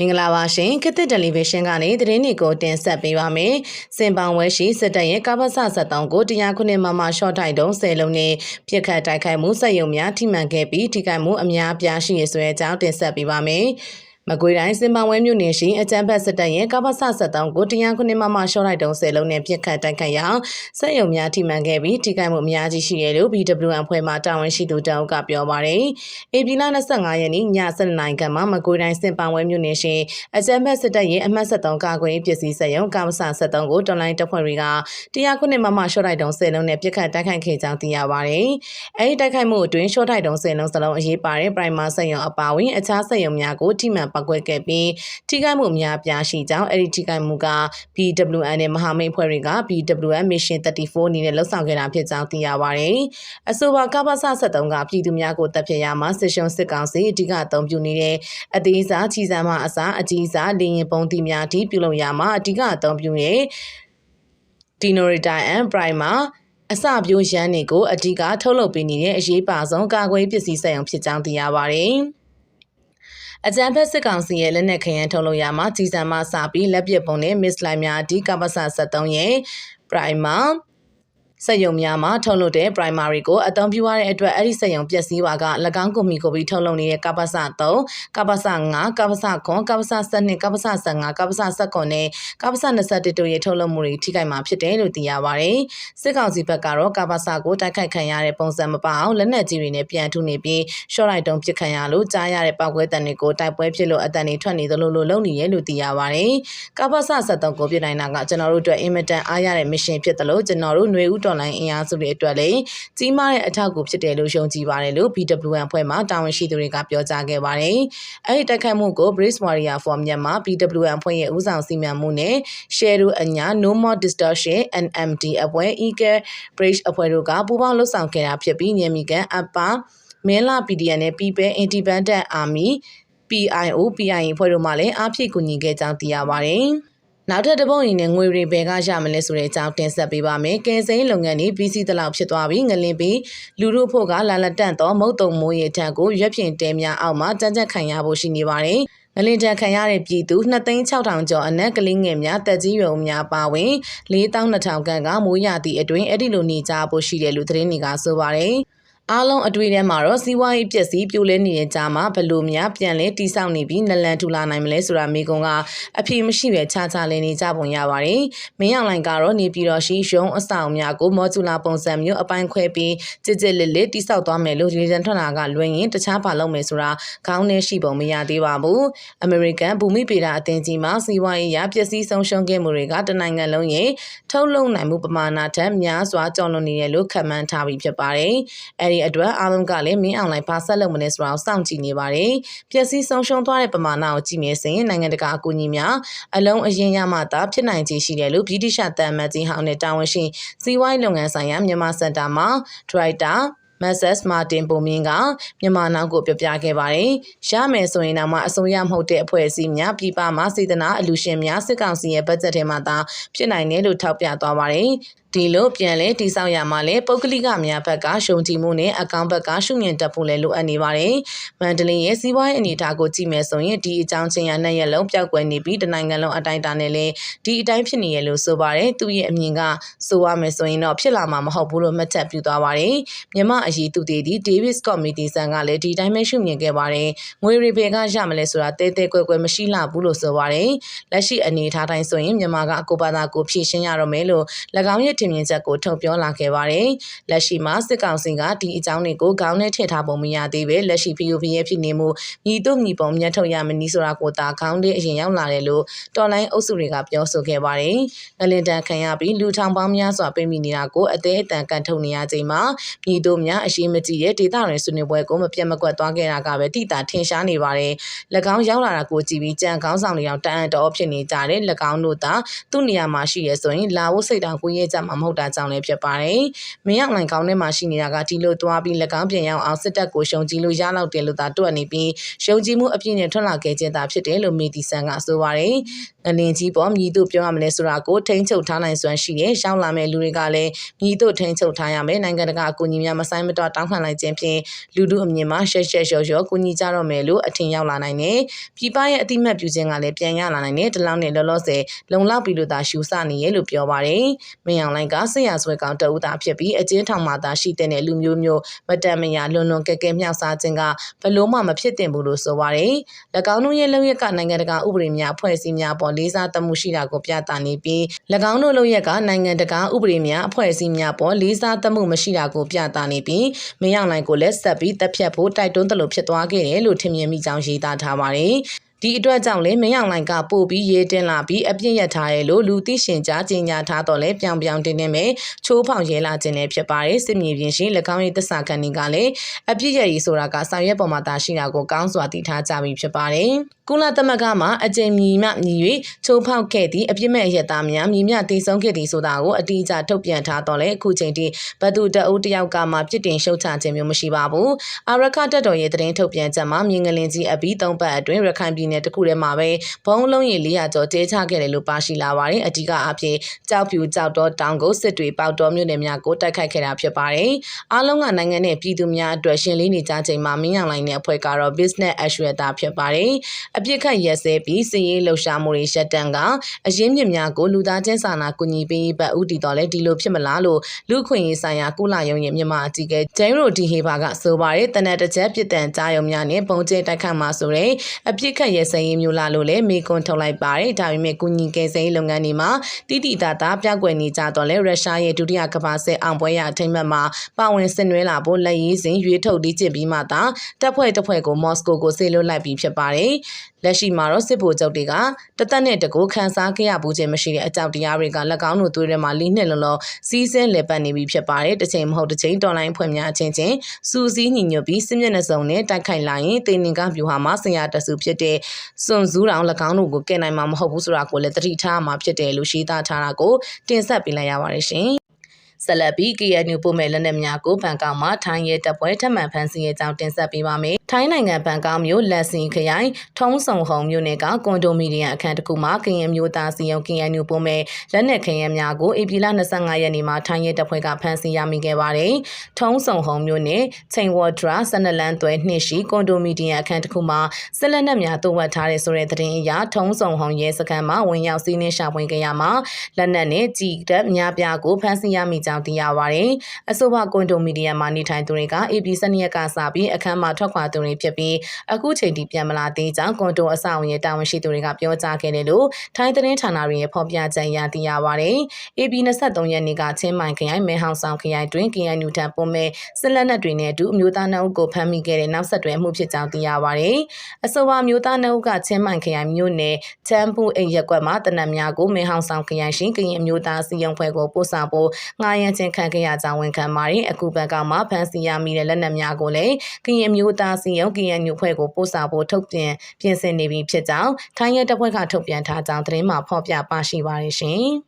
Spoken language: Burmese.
မင်္ဂလာပါရှင်ခေတ်သစ်တယ်လီဗီရှင်းကနေသတင်းတွေကိုတင်ဆက်ပေးပါမယ်။စင်ပောင်ဝဲရှိစစ်တပ်ရဲ့ကပ္ပစ73ကိုတရားခုနှစ်မမရှော့တိုက်တုံး10လုံးနဲ့ပြစ်ခတ်တိုက်ခိုက်မှုစက်ယုံများထိမှန်ခဲ့ပြီးထိခိုက်မှုအများအပြားရှိရဆိုတဲ့အကြောင်းတင်ဆက်ပေးပါမယ်။ မကွေတိုင်းစင်ပောင်ဝဲမြို့နယ်ရှိအကြံဖက်စစ်တပ်ရဲ့ကပ္ပစ73ကိုတရားခုနှစ်မမရှော့တိုက်တုံး10လုံးနဲ့ပြစ်ခတ်တိုက်ခိုက်ရာစက်ယုံများထိမှန်ခဲ့ပြီးထိခိုက်မှုအများကြီးရှိရလို့ BWN ဖွဲ့မှတာဝန်ရှိသူတအုပ်ကပြောပါတယ်။ AP လ25ရက်နေ့ည7:00နာရီခန့်မှာမကွေတိုင်းစင်ပောင်ဝဲမြို့နယ်ရှိအကြံဖက်စစ်တပ်ရဲ့အမှတ်73ကာကွယ်ရေးပစ္စည်းစက်ရုံကပ္ပစ73ကိုတော်လိုင်းတပ်ဖွဲ့တွေကတရားခုနှစ်မမရှော့တိုက်တုံး10လုံးနဲ့ပြစ်ခတ်တိုက်ခိုက်ခဲ့ကြောင်းသိရပါတယ်။အဲဒီတိုက်ခိုက်မှုအတွင်းရှော့တိုက်တုံး10လုံးစလုံးအရေးပါတဲ့ primer စက်ရုံအပါအဝင်အခြားစက်ရုံများကိုထိမှန်ပောက်ကွက်ခဲ့ပြီးထိခိုက်မှုအများပြားရှိကြောင်းအဲဒီထိခိုက်မှုက BWN နဲ့မဟာမိတ်ဖွဲ့တွေက BWN Mission 34အနေနဲ့လှုပ်ဆောင်ခဲ့တာဖြစ်ကြောင်းသိရပါတယ်။အဆိုပါကပ္ပစ73ကပြည်သူများကိုတပ်ဖြတ်ရမှာစစ်ရှုံစစ်ကောင်စီအဓိကအသုံးပြုနေတဲ့အသေးစားချီစမ်းမအစားအကြီးစားလေရင်ပုံတီများအထိပြုလုပ်ရမှာအဓိကအသုံးပြုနေဒီနိုရီတာအန်ပရိုင်မာအစပြိုးရန်တွေကိုအဓိကထုတ်လုပ်ပေးနေတဲ့အရေးပါဆုံးကာကွယ်ပစ္စည်းစက်ရုံဖြစ်ကြောင်းသိရပါတယ်။ အကြံဖက်စစ်ကောင်စီရဲ့လက်နက်ခရမ်းထုတ်လုပ်ရမှာကြီးစံမှစပြီးလက်ပစ်ပုံနဲ့မစ်လိုက်များအဓိကပ္ပစ73ရဲ့ primer စက်ရုံများမှာထုတ်လုပ်တဲ့ primary ကိုအသုံးပြုရတဲ့အတွက်အဲ့ဒီစက်ရုံပျက်စီးပါက၎င်းကုမ္ပဏီကိုပြီးထုတ်လုပ်နေတဲ့ကပ္ပစ3ကပ္ပစ5ကပ္ပစ9ကပ္ပစ12ကပ္ပစ15ကပ္ပစ19နဲ့ကပ္ပစ21တို့ရဲ့ထုတ်လုပ်မှုတွေထိခိုက်မှာဖြစ်တယ်လို့သိရပါတယ်။စစ်ကောင်စီဘက်ကတော့ကပ္ပစကိုတိုက်ခိုက်ခံရတဲ့ပုံစံမပအောင်လက်နက်ကြီးတွေနဲ့ပြန်ထုနေပြီးရှော့လိုက်တုံးပစ်ခံရလို့ကြားရတဲ့ပောက်ကွဲတံတွေကိုတိုက်ပွဲဖြစ်လို့အတန်တွေထွက်နေသလိုလိုလုံနေရလို့သိရပါတယ်။ကပ္ပစ73ကိုပြနိုင်တာကကျွန်တော်တို့အတွက်အင်မတန်အားရတဲ့ mission ဖြစ်တယ်လို့ကျွန်တော်တို့ຫນွေဦးတော်လိုင်းအင်အားစုတွေအတွက်လည်းကြီးမားတဲ့အထောက်အကူဖြစ်တယ်လို့ယုံကြည်ပါတယ်လို့ BWN ဖွဲ့မှတာဝန်ရှိသူတွေကပြောကြားခဲ့ပါတယ်။အဲဒီတိုက်ခိုက်မှုကို Brace Warrior for Myanmar BWN ဖွဲ့ရဲ့ဦးဆောင်စီမံမှုနဲ့ Share အညာ No More Distortion NMD အဖွဲ့ Eagle Bridge အဖွဲ့တို့ကပူးပေါင်းလှုပ်ဆောင်ခဲ့တာဖြစ်ပြီးညမီကန်အပါမင်းလာ PDN နဲ့ People Independent Army PIO PIN ဖွဲ့တို့မှလည်းအားဖြည့်ကူညီခဲ့ကြောင်းသိရပါတယ်။ နောက်ထပ်တစ်ပုတ်အနေနဲ့ငွေတွေဘယ်ကရမလဲဆိုတဲ့အကြောင်းတင်ဆက်ပေးပါမယ်။ကယ်ဆယ်လုပ်ငန်းတွေပြီးစီးသလောက်ဖြစ်သွားပြီးငလင်ပြီးလူတို့ဖို့ကလာလက်တန့်သောမုတ်တုံမိုးရထက်ကိုရွက်ဖြင့်တဲများအောက်မှာကြမ်းကြက်ခံရဖို့ရှိနေပါတယ်။ငလင်တန်ခံရတဲ့ပြည်သူ2,600ကျော်အနက်ကလေးငယ်များတက်ကြီးရွယ်များပါဝင်4,200ခန့်ကမိုးရသည့်အတွင်းအဲ့ဒီလိုနေကြဖို့ရှိတယ်လို့သတင်းတွေကဆိုပါတယ်။ အားလုံးအတွေ့အထဲမှာတော့စီးပွားရေးပျက်စီးပြိုလဲနေတဲ့ကြားမှာဘလို့များပြန်လဲတိဆောက်နေပြီးနလန်ထူလာနိုင်မလဲဆိုတာမိကုံကအဖြေမရှိပဲခြားခြားလဲနေကြပုံရပါတယ်။မင်းအောင်လိုင်ကတော့နေပြည်တော်ရှိရုံးအဆောင်များကိုမော်ဂျူလာပုံစံမျိုးအပိုင်းခွဲပြီးကြစ်ကြစ်လစ်လစ်တိဆောက်သွားမယ်လို့ရေစံထွက်လာကလွှဲရင်တခြားဘာလုပ်မယ်ဆိုတာခေါင်းနဲ့ရှိပုံမရသေးပါဘူး။ American ဘူမိပေတာအသင်းကြီးမှာစီးပွားရေးရပျက်စီးဆုံးရှုံးခဲ့မှုတွေကတနိုင်ငံလုံးရဲ့ထုတ်လုပ်နိုင်မှုပမာဏထက်များစွာကျော်လွန်နေတယ်လို့ခန့်မှန်းထားပြီးဖြစ်ပါတယ်။အဲဒီအတွက်အားလုံးကလည်းမင်းအောင်လိုင်းဘာဆက်လုပ်မလဲဆိုတာကိုစောင့်ကြည့်နေပါတယ်။ပျက်စီးဆုံးရှုံးသွားတဲ့ပမာဏကိုကြည့်မြင်စဉ်နိုင်ငံတကာအကူအညီများအလုံးအရင်ရမှသာဖြစ်နိုင်ခြေရှိတယ်လို့ဗြိတိရှတန်မတ်ကြီးဟောင်းနဲ့တာဝန်ရှိစီးပွားရေးလုပ်ငန်းဆိုင်ရာမြန်မာစင်တာမှာဒရိုက်တာမက်ဆက်မာတင်ပုံမြင့်ကမြန်မာနောက်ကိုပြပြခဲ့ပါတယ်။ရမယ်ဆိုရင်တော့မှအစိုးရမဟုတ်တဲ့အဖွဲ့အစည်းများပြည်ပမှာစေတနာအလူရှင်များစစ်ကောင်စီရဲ့ဘတ်ဂျက်ထဲမှာသာဖြစ်နိုင်တယ်လို့ထောက်ပြသွားပါတယ်ဒီလိုပြန်လဲတိဆောက်ရမှာလဲပုဂ္ဂလိကများဘက်ကရှုံချမှုနဲ့အကောင့်ဘက်ကရှုမြင်တတ်ဖို့လဲလိုအပ်နေပါတယ်။မန္တလေးရဲ့စီးပွားရေးအနေအထားကိုကြည့်မယ်ဆိုရင်ဒီအကြောင်းချင်းရနှစ်ရက်လုံးပျောက်ကွယ်နေပြီးတနိုင်ငံလုံးအတိုင်းအတာနဲ့လဲဒီအတိုင်းဖြစ်နေရလို့ဆိုပါတယ်။သူ့ရဲ့အမြင်ကဆိုရမယ်ဆိုရင်တော့ဖြစ်လာမှာမဟုတ်ဘူးလို့မှတ်ချက်ပြုသွားပါတယ်။မြမအရေးသူတည်ဒီ Davis Committee ဆန်ကလည်းဒီတိုင်းပဲရှုမြင်ခဲ့ပါတယ်။ငွေရီပေကရမလဲဆိုတာတဲတဲကွယ်ကွယ်မရှိလှဘူးလို့ဆိုပါတယ်။လက်ရှိအနေအထားတိုင်းဆိုရင်မြန်မာကကိုပါတာကိုဖြည့်ရှင်းရတော့မယ်လို့၎င်းရဲ့ထင်မြင်ချက်ကိုထုတ်ပြောလာခဲ့ပါတယ်။လက်ရှိမှာစစ်ကောင်စီကဒီအကြောင်းတွေကိုခေါင်းနဲ့ထည့်ထားပုံမရသေးပဲလက်ရှိ POV ရဲ့ဖြစ်နေမှုမြည်တို့မြည်ပုံမြတ်ထုတ်ရမနည်းဆိုတာကိုသာခေါင်းလေးအရင်ရောက်လာတယ်လို့တော်လိုင်းအုပ်စုတွေကပြောဆိုခဲ့ပါတယ်။ငလင်တန်ခံရပြီးလူထောင်ပေါင်းများစွာပိတ်မိနေတာကိုအသေးအတန်ကန်ထုတ်နေရချိန်မှာမြည်တို့များအရှိမကြည့်ရဲ့ဒေသတွင်ဆွေးနွေးပွဲကိုမပြတ်မကွက်သွားခဲ့တာကပဲတိတာထင်ရှားနေပါတယ်။၎င်းရောက်လာတာကိုကြည့်ပြီးကြံကောင်းဆောင်တွေအောင်တန်အတော်ဖြစ်နေကြတယ်။၎င်းတို့သာသူ့နေရာမှာရှိရဆိုရင်လာဖို့စိတ်တောင်ကိုရဲကြမှာမဟုတ်တာကြောင့်လည်းဖြစ်ပါတယ်။မင်းအောင်လိုင်ကောင်းထဲမှာရှိနေတာကဒီလိုသွားပြီး၎င်းပြန်ရောက်အောင်စစ်တပ်ကိုရှုံကြည်လို့ရလောက်တယ်လို့သာတွက်နေပြီးရှုံကြည်မှုအပြည့်နဲ့ထွက်လာခဲ့ခြင်းသာဖြစ်တယ်လို့မီတီဆန်ကဆိုပါတယ်။ငလင်ကြီးပေါ်မြည်တို့ပြောရမလဲဆိုတာကိုထိန်းချုပ်ထားနိုင်စွမ်းရှိတယ်။ရှောင်းလာမဲ့လူတွေကလည်းမြည်တို့ထိန်းချုပ်ထားရမယ်။နိုင်ငံတကာအကူအညီများမဆိုင်မတော့တောင်းခံလိုက်ခြင်းဖြင့်လူတို့အမြင်မှာရှက်ရှက်လျော်လျော်ကူညီကြတော့မယ်လို့အထင်ရောက်လာနိုင်တယ်။ပြည်ပရဲ့အတိမတ်ပြုခြင်းကလည်းပြန်ရလာနိုင်တယ်။ဒီလောက်နဲ့လောလောဆယ်လုံလောက်ပြီလို့သာရှူဆနေရဲ့လို့ပြောပါတယ်။မင်းအောင်လိုင်ကဆရာဆွဲကောင်တအူတာဖြစ်ပြီးအကျဉ်းထောင်မှာသာရှိတဲ့လူမျိုးမျိုးမတန်မရာလွန်လွန်ကဲကဲမြောက်စားခြင်းကဘလို့မှမဖြစ်တင်ဘူးလို့ဆိုပါတယ်။၎င်းတို့ရဲ့လုံရက်ကနိုင်ငံတကာဥပဒေများအဖွဲ့အစည်းများပေါ်လေးစားသမှုရှိတာကိုပြသနေပြီး၎င်းတို့လုံရက်ကနိုင်ငံတကာဥပဒေများအဖွဲ့အစည်းများပေါ်လေးစားသမှုမရှိတာကိုပြသနေပြီးမင်းအောင်လိုင်ကိုလည်းဆက်ပြီးတပ်ဖြတ်ဖို့တိုက်တွန်းတယ်လို့ဖြစ်သွားခဲ့တယ်လို့ထင်မြင်မိကြောင်းရေးသားထားပါတယ်။ ဒီအတွက်ကြောင့်လေမင်းအောင်လိုင်ကပို့ပြီးရေးတင်လာပြီးအပြစ်ရထားတယ်လို့လူသိရှင်ကြားကြေညာထားတော့လေပြောင်ပြောင်တင်းတင်းပဲချိုးဖောက်ရဲလာခြင်းလည်းဖြစ်ပါတယ်စစ်မြေပြင်ရှင်၎င်းရဲ့တစ္ဆာခံတွေကလည်းအပြစ်ရည်ဆိုတာကဆောင်ရွက်ပေါ်မှာတာရှိတာကိုကောင်းစွာသိထားကြပြီဖြစ်ပါတယ်ကုလသမဂ္ဂမှအကြိမ်မြီမှမြည်၍ချိုးဖောက်ခဲ့သည့်အပြစ်မဲ့ရက်သားများမြည်မြတည်ဆုံးခဲ့သည်ဆိုတာကိုအတိအကျထုတ်ပြန်ထားတော့လေအခုချိန်ထိဘသူတအုပ်တယောက်ကမှပြစ်တင်ရှုတ်ချခြင်းမျိုးမရှိပါဘူးအာရခတက်တော်ရဲ့သတင်းထုတ်ပြန်ချက်မှာမြင်းငလင်ကြီးအပြီး၃ပတ်အတွင်းရခိုင်ပြည်နယ်တစ်ခုထဲမှာပဲဘုံလုံးရည်400ကျော်တဲချခဲ့တယ်လို့ပါရှိလာပါတယ်အဓိကအဖြစ်ကြောက်ဖြူကြောက်တော့တောင်ကိုစစ်တွေပေါတော်မြို့နယ်များကိုတိုက်ခိုက်ခဲ့တာဖြစ်ပါတယ်အားလုံးကနိုင်ငံနဲ့ပြည်သူများအတွက်ရှင်လေးနေကြချိန်မှာမင်းအောင်လိုင်းတဲ့အဖွဲ့ကတော့ business as usual တာဖြစ်ပါတယ်အပြစ်ခတ်ရက်စဲပြီးစီးရေးလှုပ်ရှားမှုတွေရှက်တန်ကအရင်းမြစ်များကိုလူသားချင်းစာနာကူညီပေးပတ်ဦးတည်တော်လဲဒီလိုဖြစ်မလားလို့လူခွင့်ရေးဆိုင်ရာကုလရုံးရဲ့မြန်မာအကြီးအကဲဂျိမ်းရိုဒီဟေဘာကဆိုပါတယ်တနက်တစ်ချက်ပြစ်ဒဏ်ကြားရုံများနဲ့ပုံကျဲတိုက်ခတ်မှာဆိုတဲ့အပြစ်ခတ်ရက်စဲရေးမျိုးလာလို့လည်းမေကွန်ထုတ်လိုက်ပါတယ်ဒါပေမဲ့ကုညီကယ်ဆယ်ရေးလုပ်ငန်းတွေမှာတိတိတသားပြောက်ကွယ်နေကြတော့လဲရုရှားရဲ့ဒုတိယကမ္ဘာစစ်အောင်ပွဲရအထိမ်းအမှတ်မှာပါဝင်ဆင်နွှဲလာဖို့လက်ရည်စဉ်ရွေးထုတ်တီးကျင့်ပြီးမှသာတပ်ဖွဲ့တစ်ဖွဲ့ကိုမော်စကိုကိုဆေးလွတ်လိုက်ပြီးဖြစ်ပါတယ်လက်ရှိမှာတော့စစ်ဗိုလ်ချုပ်တွေကတသက်နဲ့တကူခန်းစားခဲ့ရဘူးခြင်းမရှိတဲ့အကြောက်တရားတွေက၎င်းတို့သွေးထဲမှာလီးနှစ်လုံးလုံးစီးဆင်းလည်ပတ်နေပြီဖြစ်ပါတယ်တစ်ချိန်မဟုတ်တစ်ချိန်တော်လိုင်းဖွဲ့များအချင်းချင်းစူးစီးညီညွတ်ပြီးစစ်မျက်နှာစုံနဲ့တိုက်ခိုက်လာရင်တေနင်ကဗျူဟာမှာဆရာတဆူဖြစ်တဲ့စွန်ဇူးတောင်၎င်းတို့ကိုကဲနိုင်မှာမဟုတ်ဘူးဆိုတာကိုလည်းသတိထားမှာဖြစ်တယ်လို့ရှင်းသားထားတာကိုတင်ဆက်ပေးလိုက်ရပါတယ်ရှင်ဆက်လက်ပြီး KNU ပို့မဲ့လက်နက်များကိုဘန်ကောက်မှာထိုင်းရဲတပ်ဖွဲ့ထပ်မံဖမ်းဆီးရေးကြောင်းတင်ဆက်ပေးပါမယ်။ ထိုင်းနိုင်ငံဘန်ကောက်မြို့လက်စင်ခရိုင်ထုံးစုံဟုံမြို့နယ်ကကွန်ဒိုမီနီယံအခန်းတစ်ခုမှာ KNU မျိုးသားစီယုံ KNU ပို့မဲ့လက်နက်ခရင်များကိုဧပြီလ25ရက်နေ့မှာထိုင်းရဲတပ်ဖွဲ့ကဖမ်းဆီးရမိခဲ့ပါတယ်။ထုံးစုံဟုံမြို့နယ်ချိန်ဝဒရာဆနလန်သွဲနှစ်ရှိကွန်ဒိုမီနီယံအခန်းတစ်ခုမှာဆက်လက်နက်များတုံ့ဝတ်ထားတဲ့ဆိုတဲ့သတင်းအရထုံးစုံဟုံရဲစခန်းမှာဝင်ရောက်စီးနင်းရှာဖွေခဲ့ရမှာလက်နက်နဲ့ကြည်တပ်များပြားကိုဖမ်းဆီးရမိကြောင်းသိရပါတယ်။အဆိုပါကွန်ဒိုမီနီယံမှာနေထိုင်သူတွေက AP စနေရက်ကစပြီးအခန်းမှာထွက်ခွာသူတွေဖြစ်ပြီးအခုချိန်ထိပြန်မလာသေးကြောင်းကွန်ဒိုအဆောက်အဦရဲ့တာဝန်ရှိသူတွေကပြောကြားခဲ့တယ်လို့ထိုင်းသတင်းဌာနတွေရဲ့ဖော်ပြချက်အရသိရပါတယ်။ AP 23ရက်နေ့ကချင်းမိုင်ခရိုင်မဲဟောင်ဆောင်ခရိုင်တွင် KNU ထံပုံမဲ့စစ်လက်နက်တွေနဲ့အတူအမျိုးသားနှုတ်ကိုဖမ်းမိခဲ့တဲ့နောက်ဆက်တွဲမှုဖြစ်ကြောင်းသိရပါတယ်။အဆိုပါမျိုးသားနှုတ်ကချင်းမိုင်ခရိုင်မြို့နယ်ချမ်းပူအိမ်ရက်ကွက်မှာတနက်များကိုမဲဟောင်ဆောင်ခရိုင်ရှင်ကရင်မျိုးသားစီယုံဖွဲ့ကိုပို့ဆောင်ဖို့ငှားရမ်းခြင်းခံခဲ့ရကြောင်းဝန်ခံပါတယ်။အခုဘက်ကမှဖမ်းဆီးရမိတဲ့လက်နက်များကိုလည်းကရင်မျိုးသားစီယုံ KNU ဖွဲ့ကိုပို့ဆောင်ဖို့ထုတ်ပြန်ပြင်ဆင်နေပြီဖြစ်ကြောင်းထိုင်းရဲတပ်ဖွဲ့ကထုတ်ပြန်ထားကြောင်းသတင်းမှာဖော်ပြပါရှိပါတယ်ရှင်။